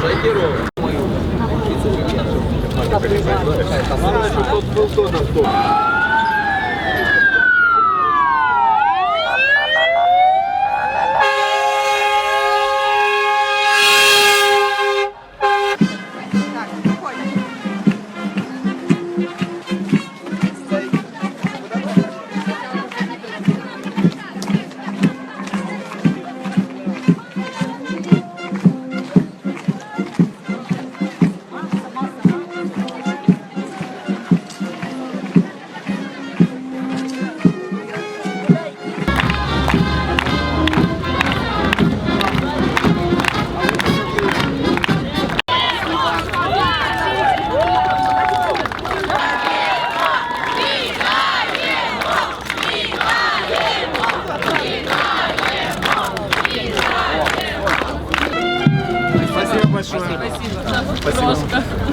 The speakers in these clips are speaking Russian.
Шокирован.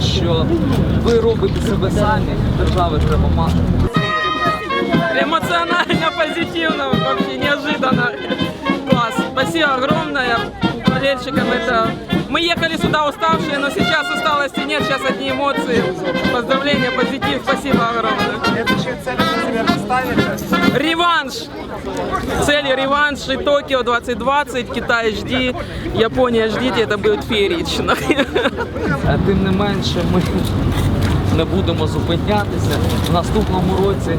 Що ви робите себе самі, держави треба мати. Эмоционально, позитивно, вообще неожиданно. Класс. Спасибо огромное болельщикам. Это... Мы ехали сюда уставшие, но сейчас усталости нет, сейчас одни эмоции. Поздравления, позитив, спасибо огромное. Следующую цель вы себе поставите? Реванш! Цели реванш и Токио 2020, Китай жди, Япония ждите, это будет феерично. А тим не менше ми не будемо зупинятися. В наступному році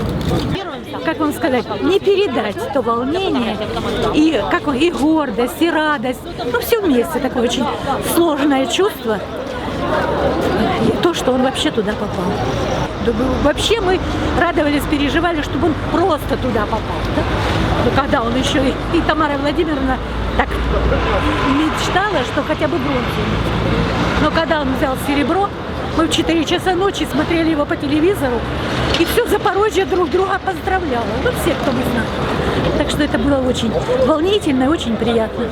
как вам сказать, не передать то волнение и, как, и гордость, и радость. Ну, все вместе такое очень сложное чувство. И то, что он вообще туда попал. Думаю, Вообще мы радовались, переживали, чтобы он просто туда попал. да. Но когда он еще и, и Тамара Владимировна так мечтала, что хотя бы бронзу. Но когда он взял серебро, мы в 4 часа ночи смотрели его по телевизору, и все Запорожье друг друга поздравляло. Ну, все, кто мы знаем. Так что это было очень волнительно и очень приятно.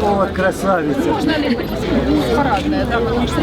Вот красавица. Парадная, да, потому что.